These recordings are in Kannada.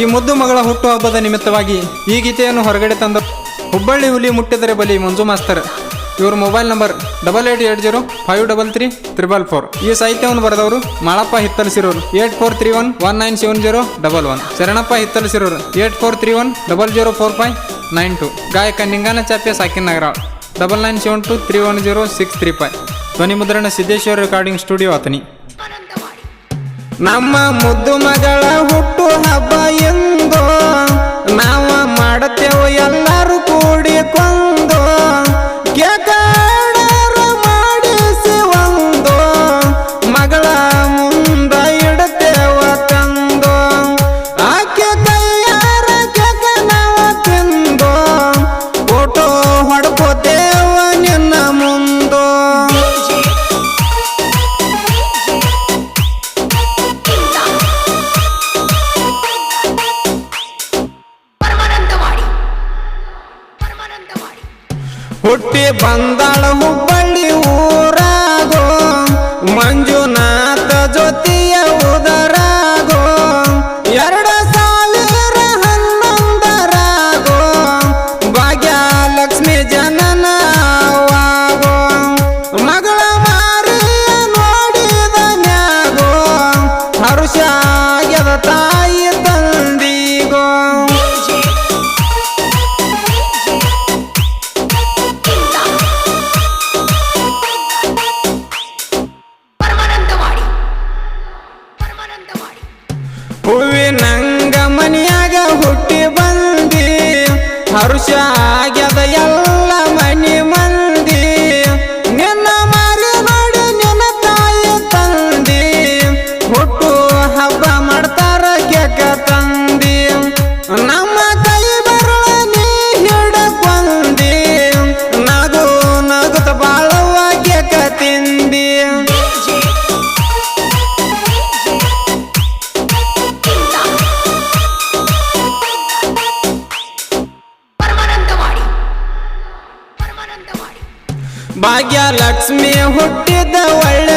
ಈ ಮುದ್ದು ಮಗಳ ಹುಟ್ಟುಹಬ್ಬದ ನಿಮಿತ್ತವಾಗಿ ಈ ಗೀತೆಯನ್ನು ಹೊರಗಡೆ ತಂದ ಹುಬ್ಬಳ್ಳಿ ಹುಲಿ ಮುಟ್ಟಿದರೆ ಬಲಿ ಮಂಜು ಮಾಸ್ತರ್. ಇವ್ರ mobile number double eight eight zero five double three triple four. ಈ ಸಾಹಿತ್ಯವನ್ನು ಬರೆದವರು Malappa ಹಿತ್ತಲಿಸಿರೋರು. Eight four three one one nine seven zero double one. Sharanappa ಹಿತ್ತಲಿಸಿರೋರು. Eight four three one double zero four five nine two. ಗಾಯಕ ನಿಂಗಾನ ಚಾಪ್ಯ ಸಾಕಿನ್ ನಗರ double nine seven two three one zero six three five. ಧ್ವನಿ ಮುದ್ರಣ ಸಿದ್ದೇಶ್ವರ ರೆಕಾರ್ಡಿಂಗ್ ಸ್ಟುಡಿಯೋ ಆತನಿ ನಮ್ಮ ಮುದ್ದು ಮಗಳ ಹುಟ್ಟು ಹಬ್ಬ ಎಂದು ನಾವ ಹುಟ್ಟಿ ಬಂದಾಳ ಹುಬ್ಬಳ್ಳಿ ಊರಾಗೋ ಮಂಜುನಾಥ ಜೊತೆಯ ಉದರಾಗೋ ಹರುಷ ಭಾಗ್ಯ ಲಕ್ಷ್ಮಿ ಹುಟ್ಟಿದ ಒಳ್ಳೆ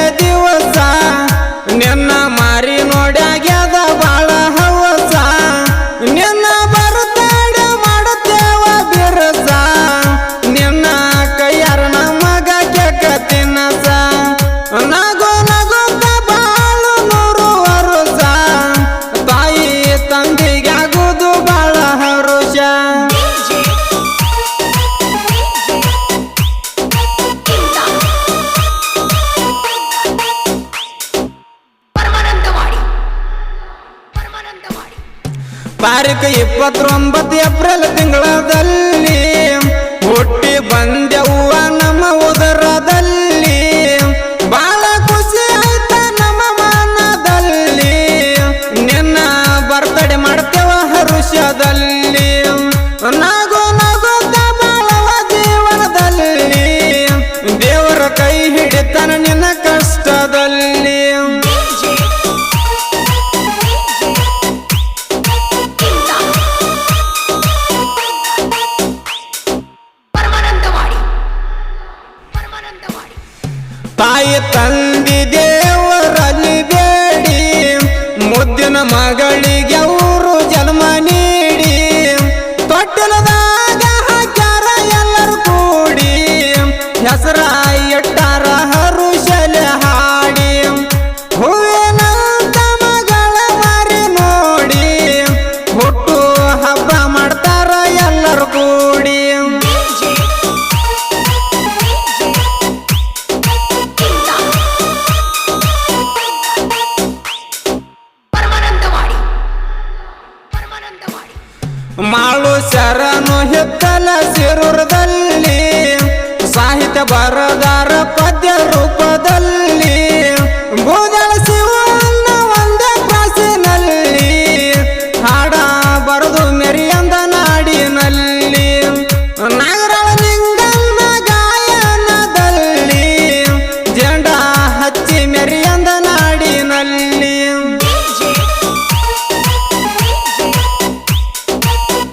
ತಾರೀಕು ಇಪ್ಪತ್ತೊಂಬತ್ತು ಏಪ್ರಿಲ್ ತಿಂಗಳದಲ್ಲಿ ಹುಟ್ಟಿ ಬಂದೆವ್ವ ತಾಯಿ ಮಾಳು ಶರಣು ಹಿತ್ತಲ ಸಿರುರದಲ್ಲಿ ಸಾಹಿತ್ಯ ಬರದ